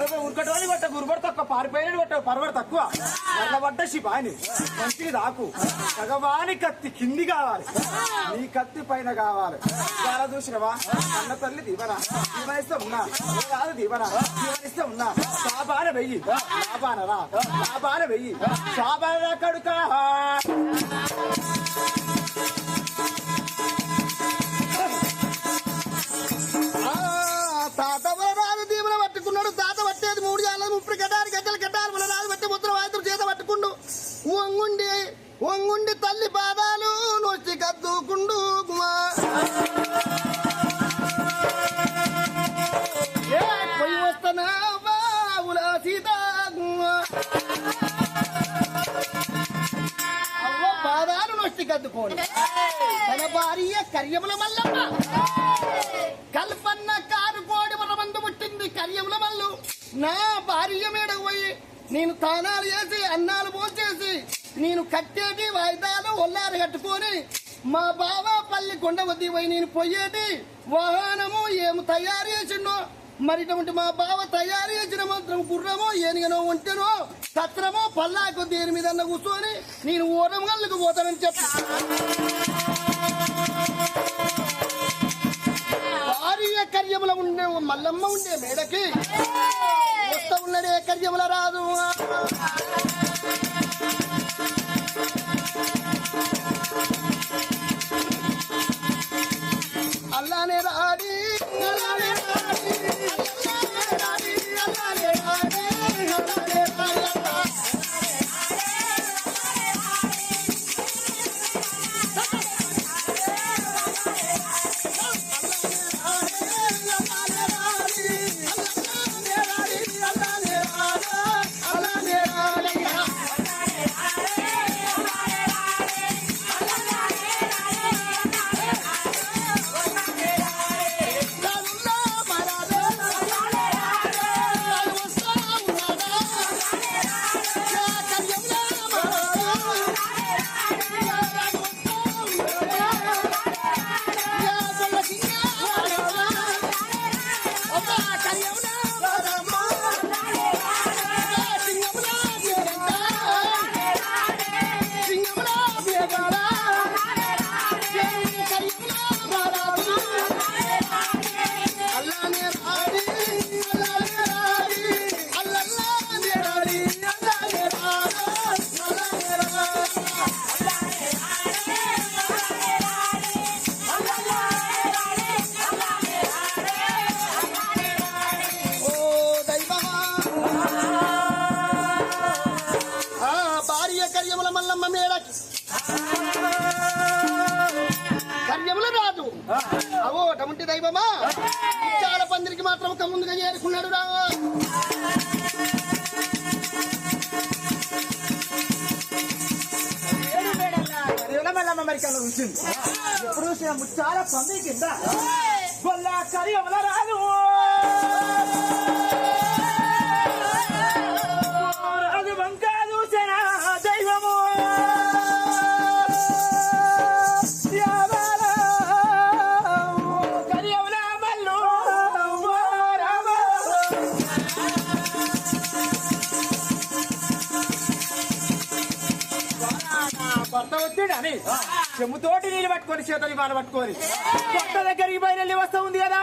ఉరకటోని కొట్ట గురుబడి తక్కువ పారిపోయిన కొట్ట పరవడి తక్కువ. ఎర్రబడ్డ శిపాని మంచిది దాకు. సగవాని కత్తి కింది కావాలి. నీ కత్తి పైన కావాలి. చాలా చూసినవా? అన్న తల్లి దీవన. దీవనిస్తే ఉన్నా. కాదు దీవన. దీవనిస్తే ఉన్నా. సాబాన వెయ్యి. సాబాన రా. సాబాన వెయ్యి. సాబాన కడుకా. వంగుండి వంగుండి తల్లి పాదాలు నొచ్చి కద్దుకుండు పోయి వస్తానా బావులా సీత గుమా. అవ్వ పాదాలు నొచ్చి కద్దుకోండి. తన భార్య కర్యముల మల్లమ్మ. కల్పన్న కారు కోడి మందు పుట్టింది కర్యముల మల్లు. నా భార్య మీద పోయి నేను తానాలు చేసి అన్నాలు పోసేసి నేను కట్టేటి వాయిదాలు ఒల్లారు కట్టుకొని మా బావ పల్లి కొండ వద్ది పోయి నేను పోయేటి వాహనము ఏమి తయారు చేసిండో? మరి ఇటువంటి మా బావ తయారు చేసిన మాత్రం గుర్రమో ఏనుగనో ఉంటేనో సత్రమో పల్లాకు దేని మీద కూర్చొని నేను ఓరంగల్లకు పోతానని చెప్పి. భార్య కర్యముల ఉండే మల్లమ్మ ఉండే మేడకి. వస్త ఉన్నడే కర్యముల రాదు. కర్యముల రాజు. అవో టముంటి దైవమా? చాలా పందిరికి మాత్రం ఒక ముందుగా చేరుకున్నాడు రా. ఎప్పుడు ముచ్చాల పంది కింద. రాదు భర్త వచ్చాడు అని. చెమ్ముతోటి నీళ్ళు పట్టుకొని చేతులు బాధ పట్టుకొని. భర్త దగ్గరికి వెళ్ళి వస్తా ఉంది కదా.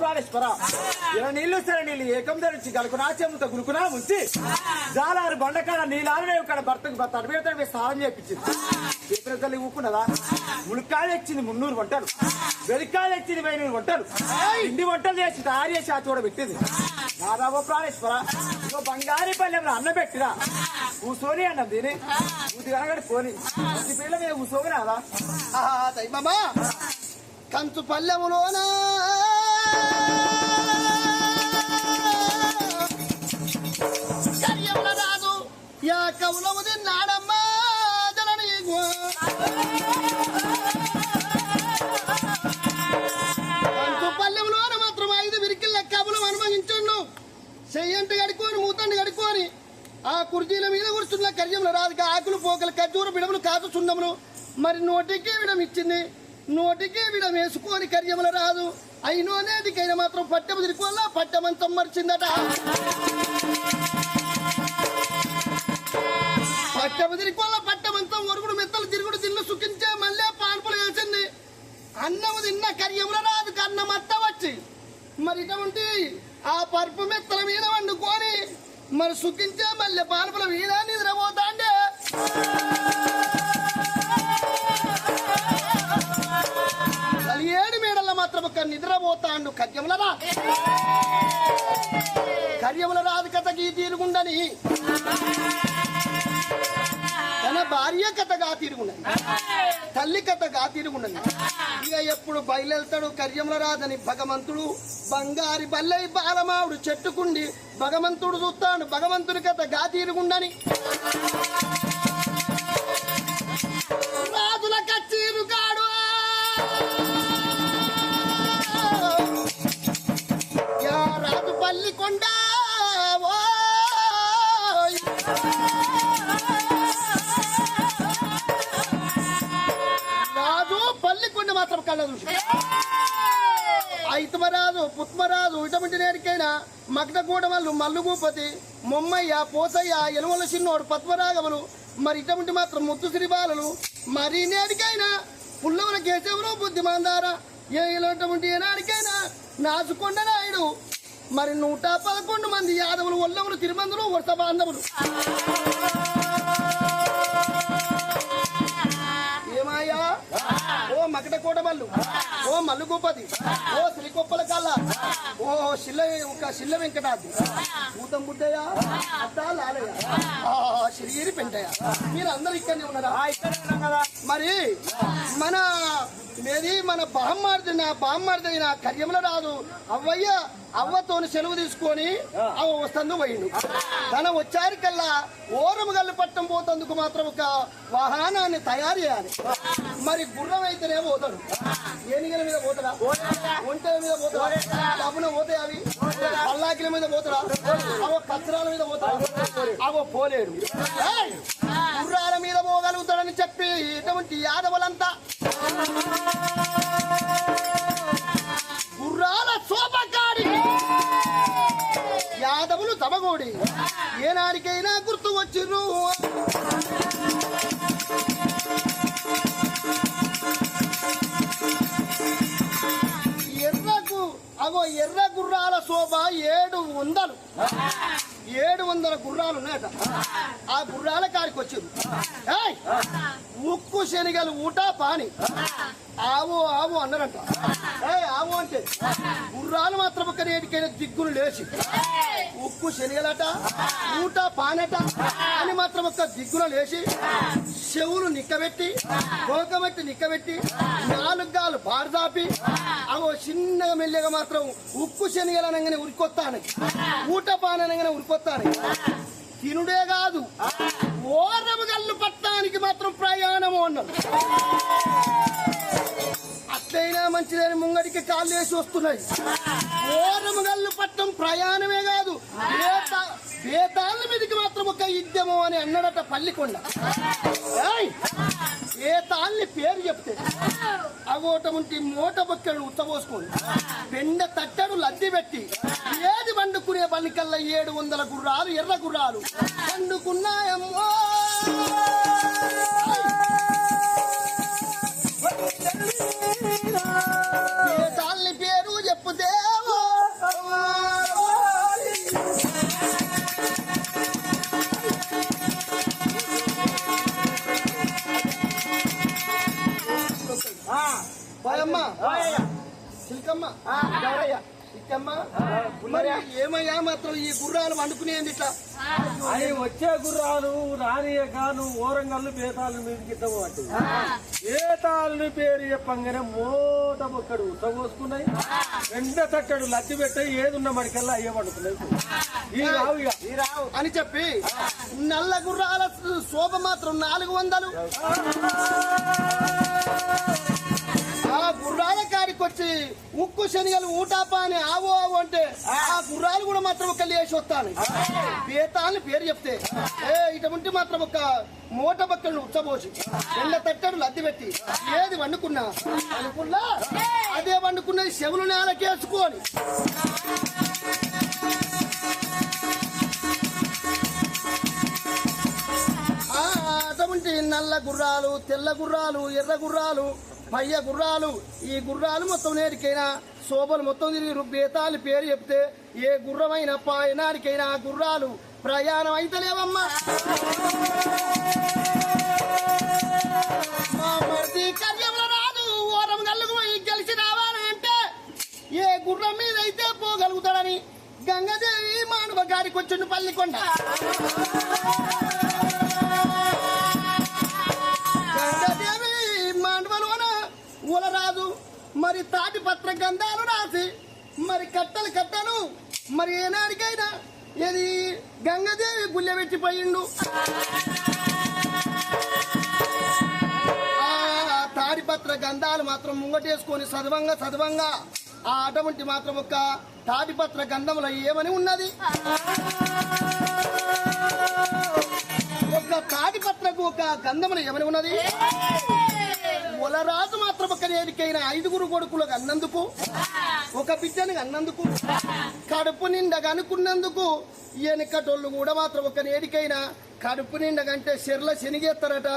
ప్రాణేశ్వర. ఇలా నీళ్ళు సరే నీళ్ళు. ఏకం ధరించి గలుకునా చెమ్ముత గురుకునా ముంచి జాలారు బండకాడ నీళ్ళారు ఇక్కడ భర్తకు భర్త అడిపి తడిపి స్నానం చేయించింది. చేతుల తల్లి ఊకున్నదా? ములక్కాయలు మున్నూరు వంటలు. వెలికాయలు తెచ్చింది వెయ్యి వంటలు. ఇండి వంటలు చేసి తయారు చేసి ఆ చూడ పెట్టింది. నాదావ ప్రాణేశ్వర. ఇగో బంగారి పల్లెంలో అన్న పెట్టిరా. కూసోని అన్నం తిని. ఊది కనగడి పోని. ఈ పిల్ల మీద కూసోని రాదా? ఆహా, దైవమా కంచు పల్లెములోన? కర్యముల యా మాత్రం ఐదు కడుక్కొని మూతండి కడుక్కొని ఆ కుర్చీల మీద కూర్చున్న కర్యంలో రాదు ఆకులు పోకలు ఖర్జూర బిడములు కాదు సున్నములు మరి నోటికే విడం ఇచ్చింది నోటికే విడం వేసుకొని కర్యముల రాదు అయినో నేటికైనా మాత్రం పట్టెము తిరుకోల్లా పట్టెమంతం మర్చిందట. పట్టెము తిరుకోల్లా పట్టెమంతం ఒరుగుడు మెత్తలు తిరుగుడు తిన్న సుఖించే మళ్ళీ పాన్పులు వేసింది అన్నము తిన్న కర్యముల రాదు కన్నం అత్త వచ్చి. మరి ఇటువంటి ఆ పరుపు మెత్తల మీద వండుకొని మరి సుఖించే మళ్ళీ పాన్పుల మీద నిద్రపోతాండే. ఒక నిద్రపోతాండు కర్యములరా కర్యముల రాదు కథకి తీరుగుండని. తన భార్య కథగా తీరుగుండని. తల్లి కథగా తీరుగుండని. ఇక ఎప్పుడు బయలుతాడు కర్యముల రాదని భగవంతుడు? బంగారి బల్లై బాలమావుడు చెట్టుకుండి భగవంతుడు చూస్తాడు. భగవంతుని కథ గా తీరుగుండని. పద్మరాజు ఇటమిటి ఇటువంటి నేడికైనా మగ్ధగూడ వాళ్ళు మల్లుగూపతి మొమ్మయ్య పోసయ్య ఎలువల చిన్నోడు పద్మరాగములు మరి ఇటువంటి మాత్రం ముత్తు శ్రీబాలలు మరి నేడికైనా పుల్లవుల కేశవులు బుద్ధిమందార ఏ ఇలాంటి ఏనాడికైనా నాచుకొండ నాయుడు మరి నూట పదకొండు మంది యాదవులు ఒల్లవులు తిరుమందులు వరుస బాంధవులు. ఏమాయా ఓ మకట కోటమల్లు ఓ మల్లుగూపతి ఓ శ్రీకొప్పల కళ్ళ. ఓ శిల్ల ఒక శిల్ల వెంకటాద్రి. భూతం బుడ్డయ్య అద్దా లాలయ్య. శ్రీగిరి పెంటయ్య. మీరు అందరు ఇక్కడనే ఉన్నారా? ఆ ఇక్కడ ఉన్నాం కదా. మరి మన ఏది మన బామ్మార్ది నా బామ్మార్ది అయిన కర్యముల రాదు అవ్వయ్య అవ్వతోని సెలవు తీసుకొని అవ్వ వస్తందు పోయిండు. తన వచ్చారి కల్లా ఓరము గల్లు పట్టం పోతందుకు మాత్రం ఒక వాహనాన్ని తయారు చేయాలి. మరి గుర్రం అయితేనే పోతాడు. ఏనుగల మీద పోతాడా? ఒంటెల మీద పోతాడా? డబ్బున పోతాయి అవి? పల్లాకిల మీద పోతాడా? అవో కత్రాల మీద పోతాడా? అవో పోలేడు. గుర్రాల మీద పోగలుగుతాడని చెప్పి ఇటువంటి యాదవులంతా గుర్రాల శోభకాడి యాదవులు తమగోడి. ఏనాడికైనా గుర్తు వచ్చిర్రు. అగో ఎర్ర గుర్రాల శోభ ఏడు వందలు. ఏడు వందల గుర్రాలు ఉన్నాయట. ఆ గుర్రాల కాడికి వచ్చింది ఉక్కు శనిగలు ఊట పాని. ఆవు ఆవు అన్నారంట. ఏ ఆవు అంటే గుర్రాలు మాత్రం ఒక నేటికైనా దిగ్గులు లేచి ఉక్కు శనిగలట ఊట పానట అని మాత్రం ఒక దిగ్గున లేచి చెవులు నిక్కబెట్టి కోకబెట్టి నిక్కబెట్టి నాలుగు గాలు బారదాపి అవో చిన్నగా మెల్లగా మాత్రం ఉక్కు శనిగలు అనగానే ఉరికొత్తాను. ఊట పానగానే ఉరికొత్తాను. తినుడే కాదు. ఓరము గల్లు పట్టడానికి మాత్రం ప్రయాణము అన్నారు అట్లయినా మంచిదని ముంగడికి కాళ్ళు వేసి వస్తున్నాయి. ఓరము గల్లు పట్టం ప్రయాణమే కాదు. వేతాళ్ళ మీదకి మాత్రం ఒక యుద్ధము అని అన్నాడట పల్లికొండ. ఏ వేతాళ్ళని పేరు చెప్తే? అగోటముంటి మూట బొక్కలు ఉత్తపోసుకోండి పెండ తట్టడు లద్ది పెట్టి ఏది వండుకునే పనికల్లా ఏడు వందల గుర్రాలు ఎర్ర గుర్రాలు వండుకున్నాయమ్మో! ఇక్కమ్మ మరి ఏమయ్యా మాత్రం ఈ గుర్రాలు వండుకునేది ఇట్లా? అవి వచ్చే గుర్రాలు రానియక నువ్వు ఓరంగల్లు బేతాలు మీదకి ఇద్దబట్టి బేతాలని పేరు చెప్పంగానే మోట బొక్కడు ఉత్తపోసుకున్నాయి వెంట తట్టడు లత్తి పెట్టాయి ఏది ఉన్న మడికల్లా అయ్యే పడుతున్నాయి ఈ రావు ఈ రావు. అని చెప్పి నల్ల గుర్రాల శోభ మాత్రం నాలుగు వందలు. ఉక్కు శనిగలు ఊటాపా అని ఆవో ఆవో అంటే ఆ. గుర్రాలు కూడా మాత్రం ఒక లేచి వస్తాను. బేతా అని పేరు చెప్తే ఏ ఇటువంటి మాత్రం ఒక మూట బక్కలను ఉచ్చబోసి ఎండ తట్టడు లద్ది పెట్టి ఏది వండుకున్నా అనుకున్నా అదే వండుకున్నది చెవులు నేలకేసుకొని అటువంటి నల్ల గుర్రాలు తెల్ల గుర్రాలు ఎర్ర గుర్రాలు భయ్య గుర్రాలు ఈ గుర్రాలు మొత్తం నేరికైనా శోభలు మొత్తం తిరిగి బేతాలు పేరు చెప్తే ఏ గుర్రమైన పాయనాడికైనా గుర్రాలు ప్రయాణం అయితలేవమ్మా రాదు ఓరం గల్లుకు పోయి గెలిచి రావాలంటే ఏ గుర్రం మీద అయితే పోగలుగుతాడని గంగదేవి మానవ గారికి వచ్చిండు పల్లికొండ. ఉలరాజు మరి తాటి పత్ర గంధాలు రాసి మరి కట్టలు కట్టలు మరి ఏనాడికైనా ఇది గంగదేవి గుల్లెబెట్టిపోయిండు ఆ తాడిపత్ర గంధాలు మాత్రం ముంగటేసుకొని సదవంగా సదవంగా ఆ అటువంటి మాత్రం ఒక తాడిపత్ర గంధములో ఏమని ఉన్నది? ఒక తాడిపత్రకు ఒక గంధములు ఏమని ఉన్నది? ఒలరాజు మాత్రం ఒక నేరికైన ఐదుగురు కొడుకులకు అన్నందుకు? ఒక బిడ్డని అన్నందుకు? కడుపు నిండగా అనుకున్నందుకు? వెనకటోళ్ళు కూడా మాత్రం ఒక నేడికైనా కడుపు నిండగంటే చెర్ల శనిగేస్తారట.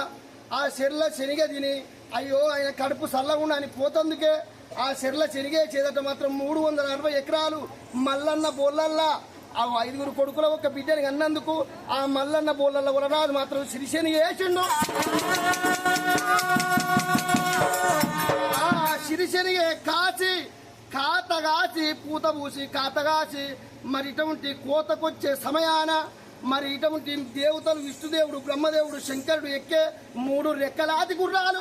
ఆ చెర్ల శనిగ తిని అయ్యో ఆయన కడుపు చల్లకుండా అని పోతందుకే. ఆ చెర్ల శనిగే చేదట మాత్రం మూడు వందల అరవై ఎకరాలు మల్లన్న బోళ్ళల్లా ఆ ఐదుగురు కొడుకుల ఒక బిడ్డని అన్నందుకు ఆ మల్లన్న బోళ్ళల్లో వలరాజు మాత్రం సిరిసేని వేసిండు ఆ సిరిసేని కాచి కాత కాచి పూత పూసి కాత కాచి మరి ఇటువంటి కోతకొచ్చే సమయాన మరి ఇటువంటి దేవతలు విష్ణుదేవుడు బ్రహ్మదేవుడు శంకరుడు ఎక్కే మూడు రెక్కలాది గుర్రాలు.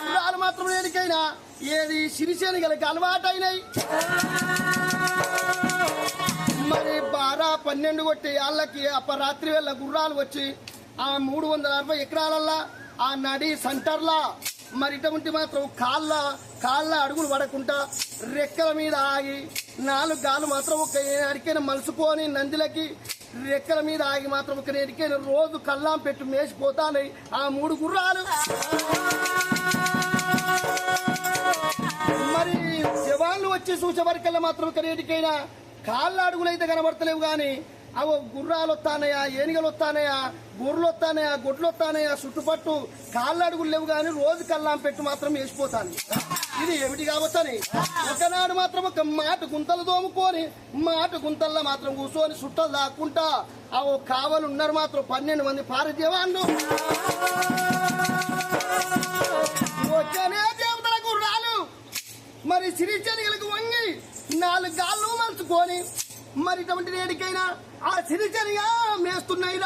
గుర్రాలు మాత్రం దేనికైనా ఏది సిరిశనిగలకి అలవాటైనాయి. మరి బారా పన్నెండు కొట్టి వాళ్ళకి అపరాత్రి వేళ గుర్రాలు వచ్చి ఆ మూడు వందల అరవై ఎకరాలల్లా ఆ నడి సెంటర్లా మరి ఇటువంటి మాత్రం కాళ్ళ కాళ్ళ అడుగులు పడకుండా రెక్కల మీద ఆగి నాలుగు గాలు మాత్రం ఒక అడికైన మలుసుకొని నందిలకి రెక్కల మీద ఆగి మాత్రం ఒక ఎడికైన రోజు కల్లాం పెట్టి మేసిపోతానై ఆ మూడు గుర్రాలు. మరి జవాన్లు వచ్చి చూసేవరకల్లా మాత్రం కరేటికైనా కాళ్ళ అడుగులైతే కనబడతలేవు కానీ అవో గుర్రాలు వస్తానయా ఏనుగలు వస్తానయా గొర్రెలు వస్తానయా గొడ్లు వస్తానయా చుట్టుపట్టు కాళ్ళ అడుగులు లేవు కానీ రోజు కల్లాం పెట్టి మాత్రం వేసిపోతాను ఇది ఏమిటి కాబోతని ఒకనాడు మాత్రం ఒక మాట గుంతలు దోముకొని మాట గుంతల్లో మాత్రం కూర్చొని చుట్టలు దాక్కుంటా అవో కావలు ఉన్నారు మాత్రం పన్నెండు మంది పార మరి సిరిచనిగలకు వంగి నాలుగు గాళ్ళు మలుచుకొని మరి ఇటువంటి నేడికైనా ఆ సిరిచనిగా మేస్తున్నాయి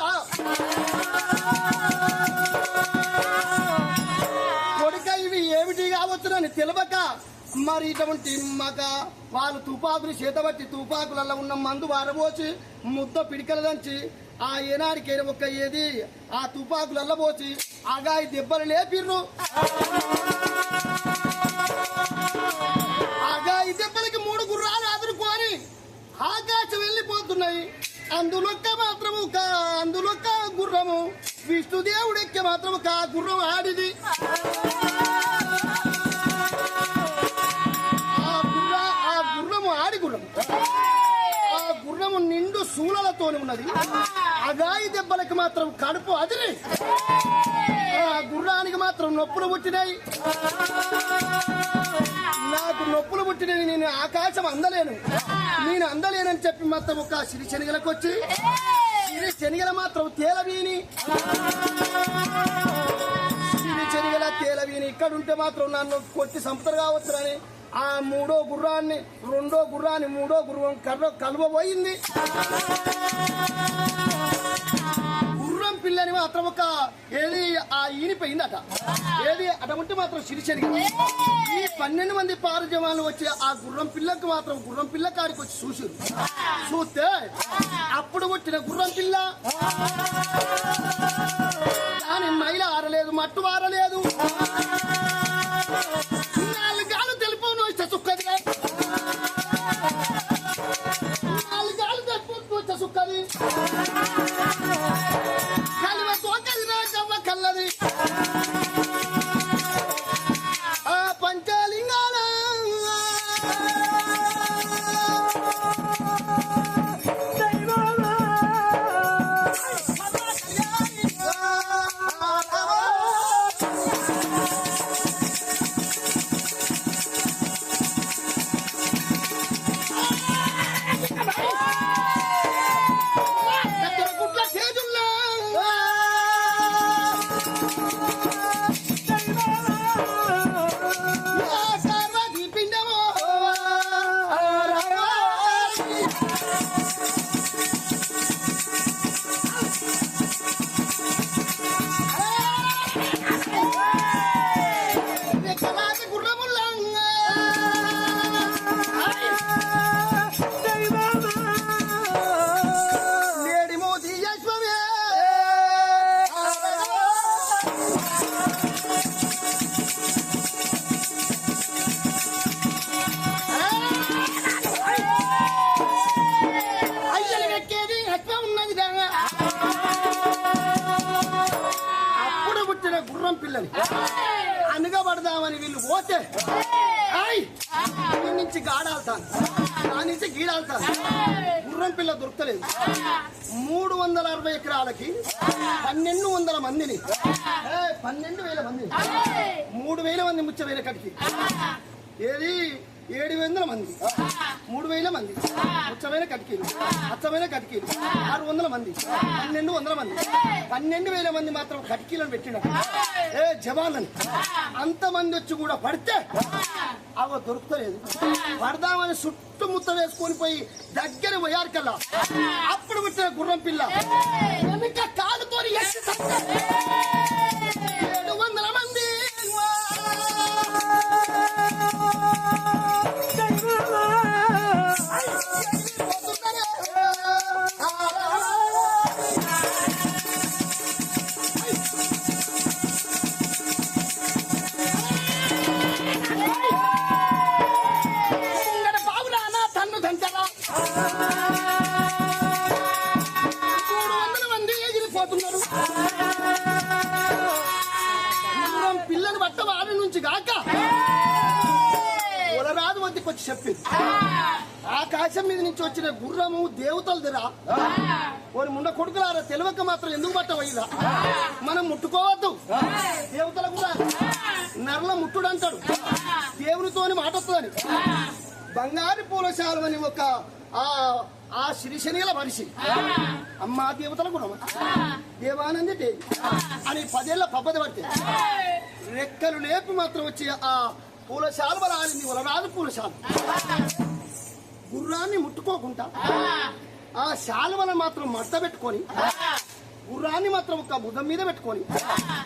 కొడుక ఇవి ఏమిటి కావచ్చునని తెలవక మరి ఇటువంటి మగ వాళ్ళు తుపాకులు చేతబట్టి తుపాకులలో ఉన్న మందు వారబోచి ముద్ద పిడికల దంచి ఆ ఏనాడికైనా ఒక్క ఏది ఆ తుపాకులు అల్లబోచి ఆగాయి దెబ్బలు లేపిర్రు. ఆకాశం వెళ్ళిపోతున్నాయి. అందులొక్క మాత్రము ఒక అందులొక్క గుర్రము. విష్ణుదేవుడు ఎక్కే మాత్రం కా గుర్రం ఆడిది. ఆ గుర్ర ఆ గుర్రము ఆడి గుర్రం. ఆ గుర్రము నిండు శూలలతోని ఉన్నది. అగాయి దెబ్బలకి మాత్రం కడుపు అదిరి. ఆ గుర్రానికి మాత్రం నొప్పులు పుట్టినాయి. నాకు నొప్పులు పుట్టినవి నేను ఆకాశం అందలేను. నేను అందలేనని చెప్పి మొత్తం ఒక సిరి శనిగలకు వచ్చి సిరి శనిగల మాత్రం తేలవీని. ఇక్కడ ఉంటే మాత్రం నన్ను కొట్టి సంపదలు కావచ్చునని ఆ మూడో గుర్రాన్ని రెండో గుర్రాన్ని మూడో గుర్రం కర్ర కలువబోయింది. పిల్లని మాత్రం ఒక ఏది ఆ ఈనిపోయిందట. ఏది అటువంటి మాత్రం సిరిచని ఈ పన్నెండు మంది పారుజవాన్లు వచ్చి ఆ గుర్రం పిల్లకు మాత్రం గుర్రం పిల్ల కాడికి వచ్చి చూసారు చూస్తే అప్పుడు పుట్టిన గుర్రం పిల్ల. గుర్రం దొరకలేదు. మూడు వందల అరవై ఎకరాలకి పన్నెండు వందల మందిని. పన్నెండు వేల మందిని. మూడు వేల మంది ముచ్చ వేల కడికి. ఏది? ఏడు వందల మంది. మూడు వేల మంది. అచ్చమైన కటికీలు అచ్చమైన కటికీలు ఆరు వందల మంది. పన్నెండు వందల మంది. పన్నెండు వేల మంది మాత్రం కటికీలను పెట్టినట్టు ఏ జవాన్లని అంతమంది వచ్చి కూడా పడితే అవ దొరుకుతలేదు. పడదామని చుట్టుముత్త వేసుకొని పోయి దగ్గర పోయారు కల్లా అప్పుడు పుట్టిన గుర్రం పిల్ల. కాలుతో నుంచి వచ్చిన గుర్రము దేవతలదిరా వారి ముండ కొడుకులారా తెలివక మాత్రం ఎందుకు పట్టవయ్యదా మనం ముట్టుకోవద్దు. దేవతల కూడా నర్ల ముట్టుడు అంటాడు దేవునితోని మాట వస్తుందని బంగారు పూల శాలువని ఒక ఆ ఆ శ్రీశనిల మనిషి. అమ్మా దేవతల గుణం దేవానంది దేవి అని పదేళ్ళ పబ్బది పడితే రెక్కలు లేపి మాత్రం వచ్చి ఆ పూలశాల రాలింది వలరాదు పూలశాల గుర్రాన్ని ముట్టుకోకుండా ఆ శాలువను మాత్రం మడత పెట్టుకొని గుర్రాన్ని మాత్రం ఒక బుధం మీద పెట్టుకొని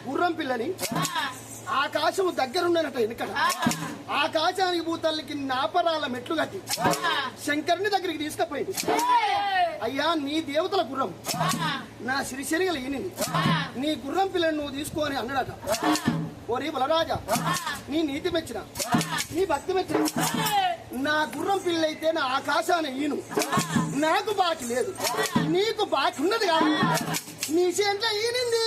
గుర్రం పిల్లని ఆకాశం దగ్గరుండనట వెనుకట ఆకాశానికి భూతల్లికి నాపరాల మెట్లు కట్టి శంకరుని దగ్గరికి తీసుకుపోయింది. అయ్యా నీ దేవతల గుర్రం. నా సిరిశనిగలు ఈనింది. నీ గుర్రం పిల్లని నువ్వు తీసుకోని అన్నాడట. ఓరి బలరాజా నీ నీతి మెచ్చిన నీ భక్తి మెచ్చిన. నా గుర్రం పిల్లైతే నా ఆకాశాన ఈను. నాకు బాకి లేదు. నీకు బాకి ఉన్నది కాదు నీ చేంట్లో ఈనింది.